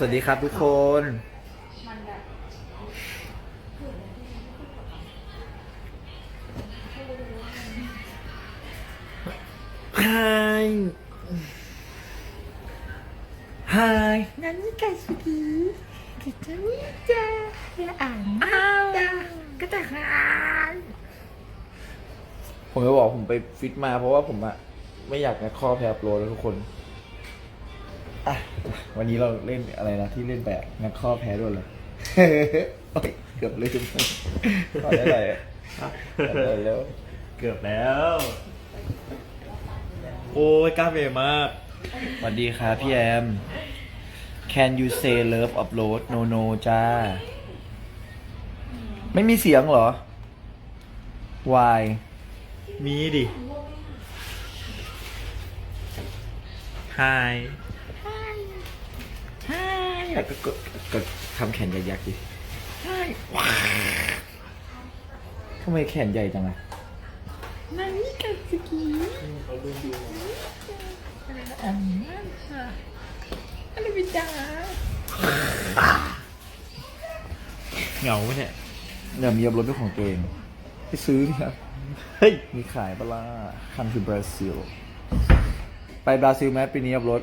สวัสดีครับทุกคน Hi Hi นั่นนี่ไก่สุกีกิจวิจาและอ่านอ้าวก็แต่ค่ะผมจะบอกผมไปฟิตมาเพราะว่าผมอะไม่อยากจะข้อแพรโปรแล้วทุกคน วันนี้เราเล่นอะไรนะที่เล่นแบบงัดข้อแพ้ด้วยเลยโอ๊ยเกือบเลยจุ๊บตอนได้ไรอะตอนได้แล้วเกือบแล้ว โอ้ยกล้าเบมากสวัสดีครับพี่แอม Can you say love upload no no จ้า ไม่มีเสียงเหรอ Why มีดิ อะก็กดกดทำแขนใหญ่ยักษ์ดิใช่ว้าทำไมแขนใหญ่จังอะนามิกาสกิอันนั้นค่ะอะไรไปจ้าเหงาไหมเนี่ยอย่ามีรถเป็นของตัวเองไปซื้อดิครับเฮ้ยมีขายปะล่ะคันคือบราซิล ไปบราซิลไหมปีนี้อัรถ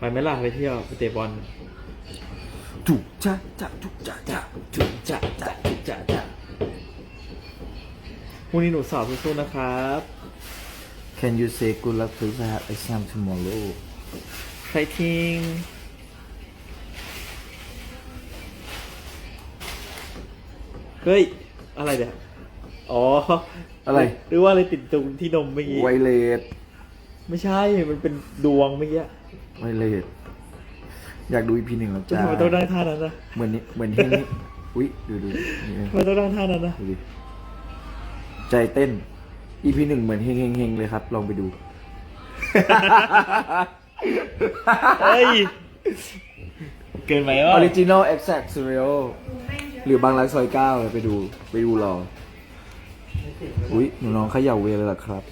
ไปไหมล่ะไปเที่ยวไปเตะบอลจุกจ้าจ้าจุกจ้าจ้าจุกจ้าจ้าจุกจ้าจ้าพรุ่งนี้หนูสอบสู้ๆนะครับ Can you say good luck to have exam tomorrow ใครทิ้งเฮ้ย อะไรเนี่ย อ๋อ อะไร หรือว่าอะไรติดตรงที่นมเมื่อกี้ไวเลสไม่ใช่ มันเป็นดวงเมื่อกี้ ไวเลสอยากดูอีพีหนึ่งแล้วจะจ้าทำไมต้องนั่งท่านั้นนะเหมือนนี่เหมือนที่นี่อุ้ยดูดูนี่ทำไมต้องนั่งท่านั้นนะดูดิใจเต้น EP หนึ่งเหมือนเฮงเฮงเฮงเลยครับ ลองไปดูเฮ้ยเกินไหมวะ Original Exact Serial หรือบางรักซอยเก้าเลยไปดูไปดูรออุ้ยหนูน้องเขย่าเวรเลยเหรอครับ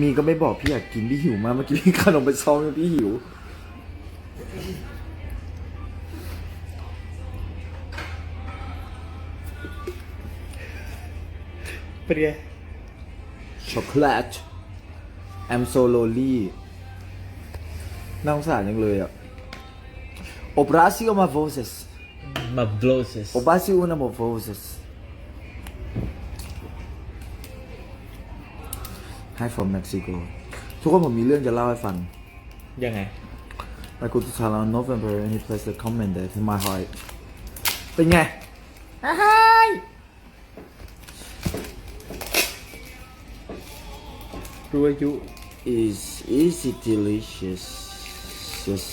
มีก็ไม่บอกพี่อยากกินพี่หิวมากเมื่อกี้พี่ขนมไปซองพี่หิว เป็นไงช็อกโกแลต I'm so lonely น่าสงสารจังเลยอะ Obrasio ma voces มาบลูซิ Hi from Mexico ทุกคนผมมีเรื่องจะเล่าให้ฟัง ยังไง I go to Thailand in November and he placed a comment there in my heart เป็นไงรู้อายุ is is it delicious yes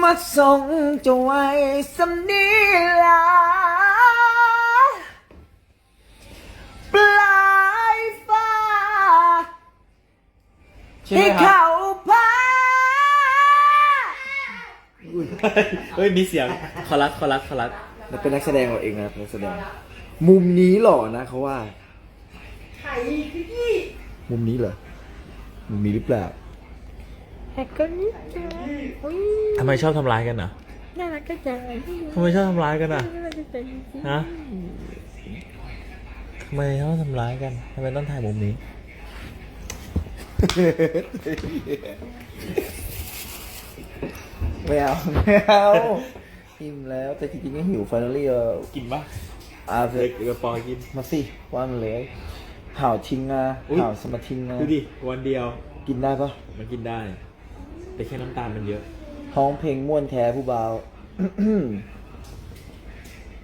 มาส่งจะไว้สำนีลา ช่ไหมที่ครับ เขาพาเฮ้ย มีเสียงคอรัสคอรัสคอรัสมันเป็นนักแสดงเราเองนะครับนักแสดง มุมนี้หล่อนะเขาว่ามุมนี้เหรอ มุมนี้หรือเปล่าแต่ก็นิดจ้าอุ้ยทำไมชอบทำร้ายกันอะน่ารักก็จ้าทำไมชอบทำร้ายกันอะ น่ารักก็จ้าฮะทำไมชอบทำร้ายกันทำไมต้องถ่ายมุมนี้ ไม่เอาไม่เอาอิ่มแล้วแต่จริงๆก็หิวฟ i น a ลี่เออกินปะอาเฟเดี๋ยวปอกินมาสิว่ามันเลยห่าวทิ้งอะอุ๊ยห่าวสมาทิ้งอะดูดิวันเดียว กินได้ปะมันกินได้ แต่แค่น้ำตาลมันเยอะห้องเพลงม่วนแท้ผู้เบา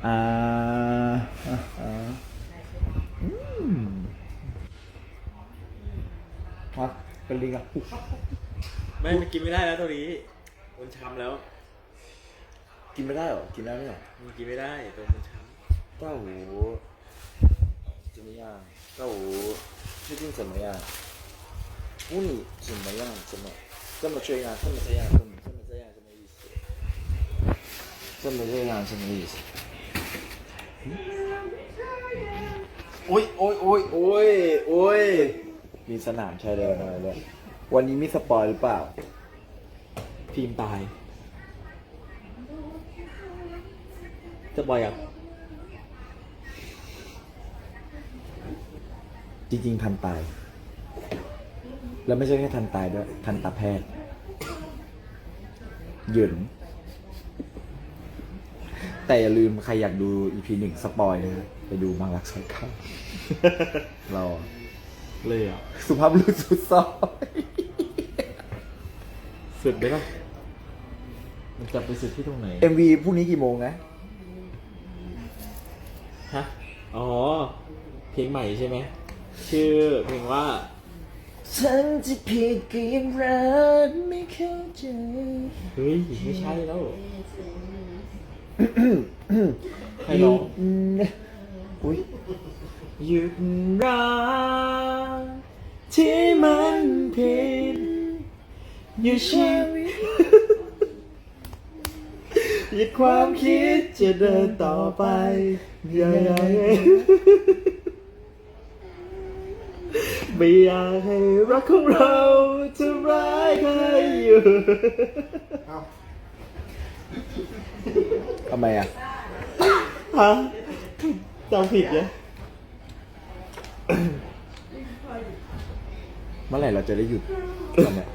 อ่าอ่า มาเป็นลิงอ่ะ ไม่ มันกินไม่ได้แล้วตัวนี้ มันช้ำแล้ว กินไม่ได้เหรอ กินได้ไหมเหรอ มันกินไม่ได้ตัวมันช้ เต้าหู怎么样？เต้าหู最近怎么样？问你怎么样？怎么这么这样？这么这样？这么这么这样？什么意思？这么这样什么意思？โอ้ยโอ้ยโอ้ยโอ้ยโอ้ย มีสนามชายแดนอะไรด้วยวันนี้มีสปอยหรือเปล่า ทีมตายจะบอยอะจริงๆทันตาย แล้วไม่ใช่แค่ทันตายด้วย ทันตาแพทย์หยืนแต่อย่าลืมใครอยากดู EP หนึ่งสปอยนะไปดูบางรักสอยข้าวเรา เลยอะ สุภาพบุรุษสุดซอยสุดไหมล่ะมันจะไปสุดที่ตรงไหน MV พรุ่งนี้กี่โมงนะฮะ อ๋อ เพลงใหม่ใช่ไหม ชื่อเพลงว่า ฉันจะผิดก็ยังรักไม่เข้าใจ เฮ้ย ไม่ใช่แล้ว ใครร้อง อุ้ย หยุดรักที่มันผิดอยู่ชีวิตหยุดความคิดจะเดินต่อไปอย่าอย่าไม่อยากให้รักของเราทำร้ายใครอยู่ทำไมอะฮะจำผิดเนี่ย เมื่อไหร่เราจะได้หยุดตอนเนี้ย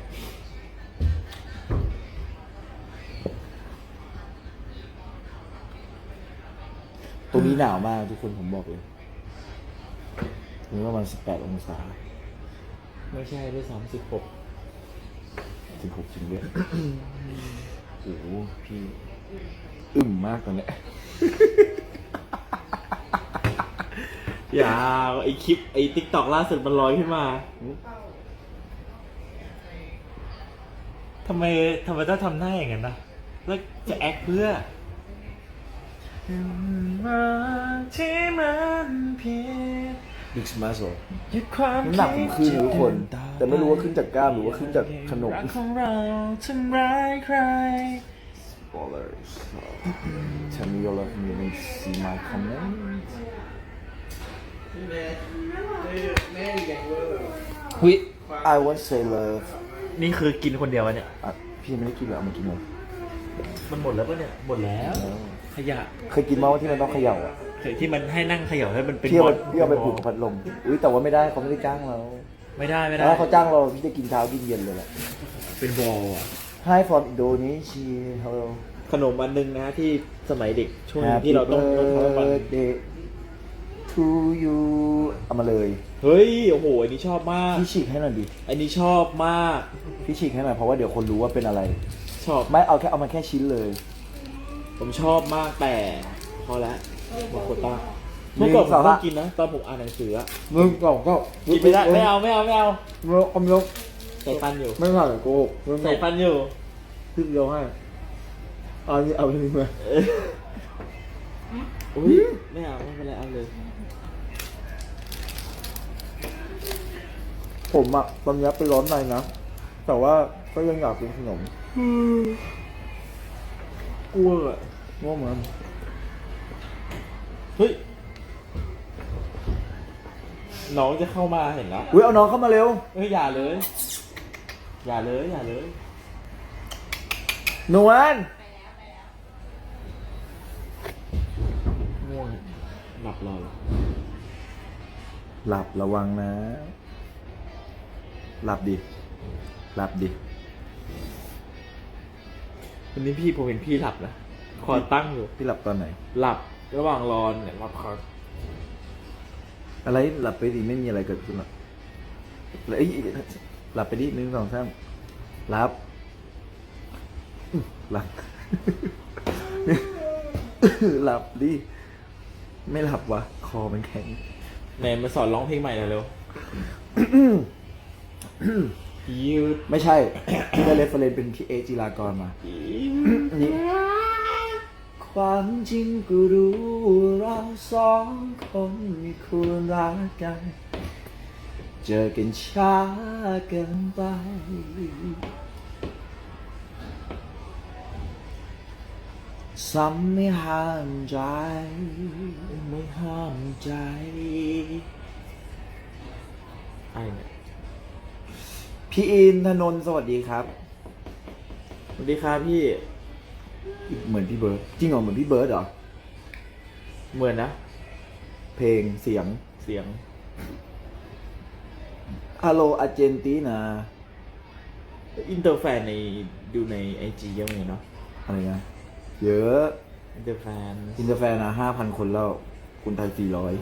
ตรงนี้หนาวมากทุกคนผมบอกเลยตรงนี้ประมาณสิบแปดองศา ไม่ใช่ด้วยซ้ำสิบหกสิบหกจริงด้วยโอ้โหพี่ อึมมากตอนเนี้ย อย่าไอคลิปไอติ๊กตอกล่าสุดมันลอยขึ้นมาทำไมทำไมต้องทำหน้าอย่างนั้นนะแล้วจะแอคเพื่อที่มันเพียงดึกสมาโซหยุดความน้ำหนักผมขึ้นนะทุกคน แต่ไม่รู้ว่าขึ้นจากกล้ามหรือว่าขึ้นจากขนมรักของเราทำร้ายใคร Spoilers Tell me your love me when you see my comment หุย I want say love นี่คือกินคนเดียววะเนี่ย อะพี่ยังไม่ได้กินเลยเอามากินเลยมันหมดแล้วปะเนี่ย หมดแล้ว ขยะเคยกินมาว่าที่มันต้องเขย่าอะเคยที่มันให้นั่งเขย่าให้มันเป็นพี่เอาไปบลพี่เอาไปปลูกกับพัดลมอุ้ยแต่ว่าไม่ได้เขาไม่ได้จ้างเราไม่ได้ไม่ได้ ถ้าเขาจ้างเราพี่จะกินเช้ากินเย็นเลยแหละ เป็นบอลอะ Hi from Indonesia hello ขนมอันหนึงนะที่สมัยเด็กช่วง Happy ที่เราต้องต้องทำให้มัน birthday to you เอามาเลยเฮ้ย โอ้โห อันนี้ชอบมาก พี่ฉีกให้หน่อยดิอันนี้ชอบมาก พี่ฉีกให้หน่อยเพราะว่าเดี๋ยวคนรู้ว่าเป็นอะไร ชอบ ไม่เอาแค่เอามาแค่ชิ้นเลย ผมชอบมากแต่พอแล้วหมดโควต้าหนึ่เมื่องก่อนผสอมงก็ละกินนะ ตอนผมอ่านหนังสืออะมึงกล่องก็กินไม่ได้ไม่เอาไม่เอาไม่เอามึงเอายกใส่ฟันอยู่ไม่ผ่านโกหกมึงใส่ฟันอยู่พี่เดียวให้เอานี่เอาไปนี่มาเอออุ้ยไม่เอาไม่เป็นไรเอาเลย ผมอะตอนนี้ไปร้อนในนะ แต่ว่าก็ยังอยากกินขนมกลัวอะง่วงมันเฮ้ย น้องจะเข้ามาเห็นแล้วอุ้ยเอาน้องเข้ามาเร็วเฮ้ยอย่าเลย อย่าเลย อย่าเลย นวลง่วงหลับรอหลับระวังนะ หลับดิหลับดิวันนี้พี่ผมเห็นพี่หลับนะคอตั้งอยู่ พี่หลับตอนไหน หลับระหว่างรอเนี่ยหลับคออะไรหลับไปดิไม่มีอะไรเกิดขึ้นหรอกแล้วเอ้ยหลับไปดิหนึ่งสองสามหลับอื้อหลับ หลับดิ ไม่หลับวะ คอมันแข็ง ไหนมาสอนร้องเพลงใหม่หน่อยเร็ว ยืดไม่ใช่พี่ได้เรฟเฟรนเป็นพี่เอจิรากรมา นี่ ความจริงก็รู้เราสองคนไม่ควรรักกันเจอกันช้าเกินไป ซ้ำไม่ห้ามใจ ไม่ห้ามใจ ไอ้เนี่ย พี่อินทนนท์สวัสดีครับ สวัสดีครับพี่ เหมือนพี่เบิร์ดจริงเหรอเหมือนพี่เบิร์ดเหรอ เหมือนนะ เพลงเสียงเสียงฮัลโหลอาร์เจนตินาอินเตอร์แฟนในดูในไอจีเยอะเลยเนาะอะไรนะเยอะอินเตอร์แฟนอินเตอร์แฟนนะห้าพันคนแล้ว คนไทยสี่ร้อย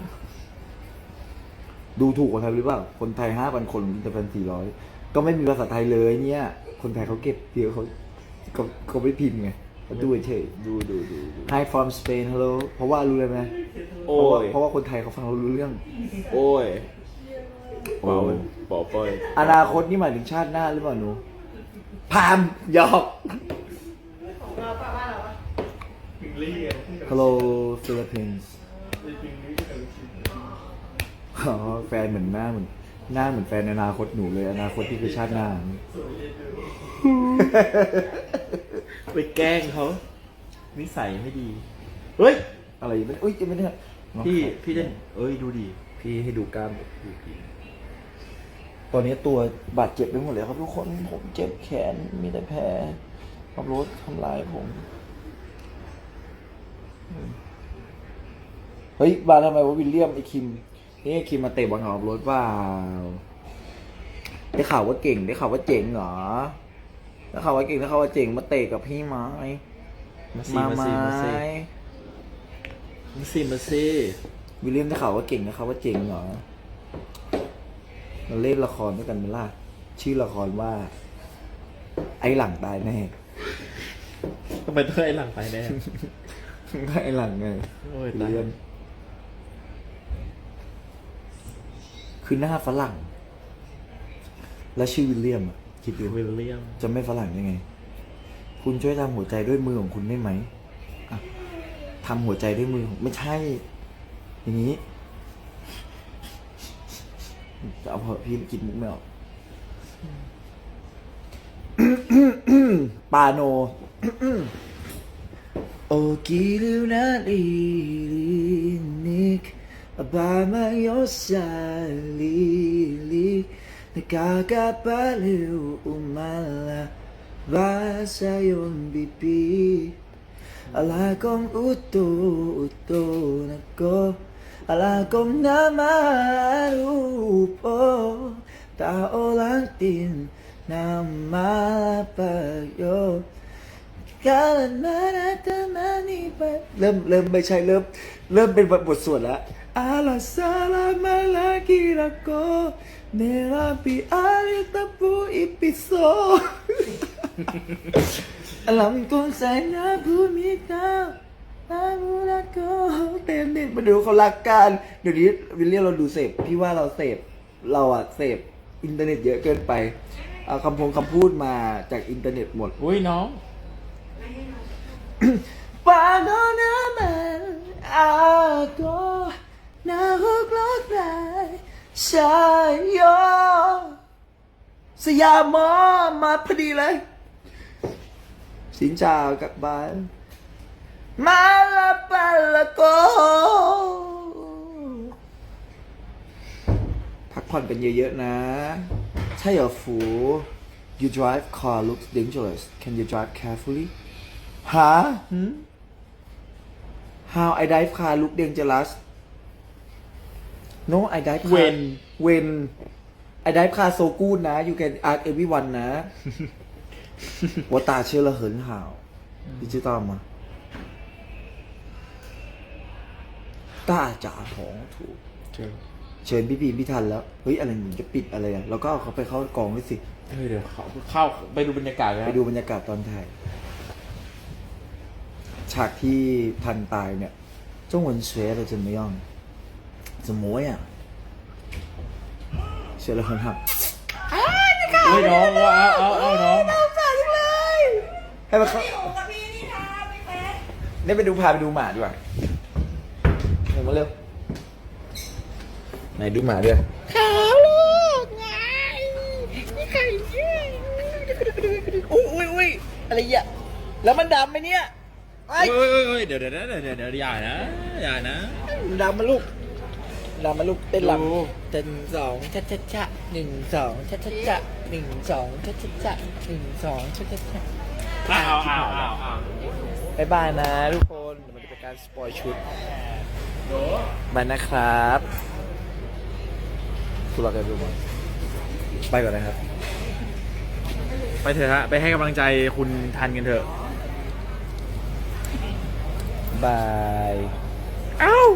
ดูถูกคนไทยหรือเปล่าคนไทยห้าพันคนอินเตอร์แฟนสี่ร้อย ก็ไม่มีภาษาไทยเลยเนี่ย คนไทยเขาเก็บเดี๋ยวเขาเขาเขาไม่พิมพ์ไงเขาดูเฉยดูดูดูดู Hi from Spain hello เพราะว่ารู้เลยไหมโอ้เพราะว่าย เพราะว่าคนไทยเขาฟังเรารู้เรื่อง โอ้ยโอ้เป่ายเป่าเป้ยอนาคตนี่หมายถึงชาติหน้าหรือเปล่าหนูพามหยอก Hello Philippines อ๋อแฟนเหมือนหน้าเหมือน หน้าเหมือนแฟนในอนาคตหนูเลยอนาคตที่คือชาติหน้า ไปแกล้งเขานิสัยไม่ดี เฮ้ย อะไรอยู่ไม่อุ้ยจะไม่ได้พี่พี่เล่นเอ้ยดูดิพี่ให้ดูกล้ามตอนนี้ตัวบาดเจ็บไปหมดเลยครับทุกคนผมเจ็บแขนมีแต่แผลขับรถทำลายผม เฮ้ยบาทำไมว่าวิลเลียมไอคิม นี่ไอ้คิมมาเตะบอลขับรถเปล่าได้ข่าวว่าเก่งได้ข่าวว่าเจ๋งเหรอได้ข่าวว่าเก่งได้ข่าวว่าเจ๋งมาเตะกับพี่ไม้มาสิมามาไม้สิมาสิมาสิมาสิวิลเลียมได้ข่าวว่าเก่งได้ข่าวว่าเจ๋งเหรอมาเล่นละครด้วยกันไหมล่ะชื่อละครว่า ไอ้หลังตายแน่ทำไมต้องไอ้หลังไปแน่ไอ้หลังไงโอ้ยวิลตาย เลียม คือหน้าฝรั่ง แล้วชื่อวิลเลียมอะคิดดูวิลเลียม จะไม่ฝรั่งได้ไง คุณช่วยทำหัวใจด้วยมือของคุณได้ไหมอะทำหัวใจด้วยมือของไม่ใช่ อย่างนี้จะเอาเพอะพี่กินมุกไม่ออกปาโนโอกิรุ นาลีนิกบามาโยซาลีลินกากาปาลิอุมาลาบาซายอนบิปี Ala kong uto uto na ko Ala kong namarupo Tao lang din na malapayo การมานาตมานีไปเริ่มเริ่มไม่ใช่เริ่มเริ่มเป็นบทสวดแล้ว อาลาซาลามาลากิราโกเนลาปิอาริตาปูอิปิโซอลัมกุนไซนาบูมิตาอาบูราโกเต็มเด็ดมาดูเขารักกันเดี๋ยวนี้วิลเลียมเราดูเสพพี่ว่าเราเสพเราอะเสพอินเทอร์เน็ตเยอะเกินไปเอาคำพงคำพูดมาจากอินเทอร์เน็ตหมด อุ้ยน้อง Pagod ako nahuglog sa'yo สยามมอมาพอดีเลย สินชาวกับบ้านมาลาปาลาโก พักผ่อนกันเยอะๆนะ ใช่เหรอฟู You drive car looks dangerous Can you drive carefully ฮะ How I drive car look dangerous no I dive car When when I dive car so good นะ you can ask everyone นะ ว่าตาเชื่อละเหินหาวดิจิตอลมาต้าจ่าผองถูก เชิญพี่พีพี่ทันแล้ว เฮ้ย อะไรหนูจะปิดอะไรอะเราก็เอาเขาไปเข้ากองด้วยสิ เฮ้ยเดี๋ยวเขาเข้าไปดูบรรยากาศนะไปดูบรรยากาศตอนถ่าย ฉากที่ทันตายเนี่ยจงหวนเสวยจะไม่ย่อง 怎么样学得很好 เฮ้ยน้องว่าเอาเอาเอาน้อง ให้มาเข้าเนี่ยไปดูพาไปดูหมาดีกว่าเดี๋ยวมาเร็ว ไหนดูหมาด้วย ขาวลูกไงนี่ไข่ยืด อุ้ยอุ้ยอุ้ยอะไรอ่ะแล้วมันดำไหมเนี่ยไอ้ เฮ้ยเฮ้ยเฮ้ยเดี๋ยวเดี๋ยวเดี๋ยวเดี๋ยวเดี๋ยวอย่านะอย่านะ มันดำมาลูก ลำมาลูกเต้นลำเต้นสองชะชะชะหนึ่งสองชะชะชะหนึ่งสองชะชะชะหนึ่งสองชะชะชะอ้าวอ้าวอ้าวอ้าวบายบายนะทุกคนเดี๋ยวมันจะเป็นการสปอยชุดบายนะครับคุณรักกันดูมั้ยไปก่อนนะครับ ไปเถอะฮะ ไปให้กำลังใจคุณทันกันเถอะ บาย อ้าว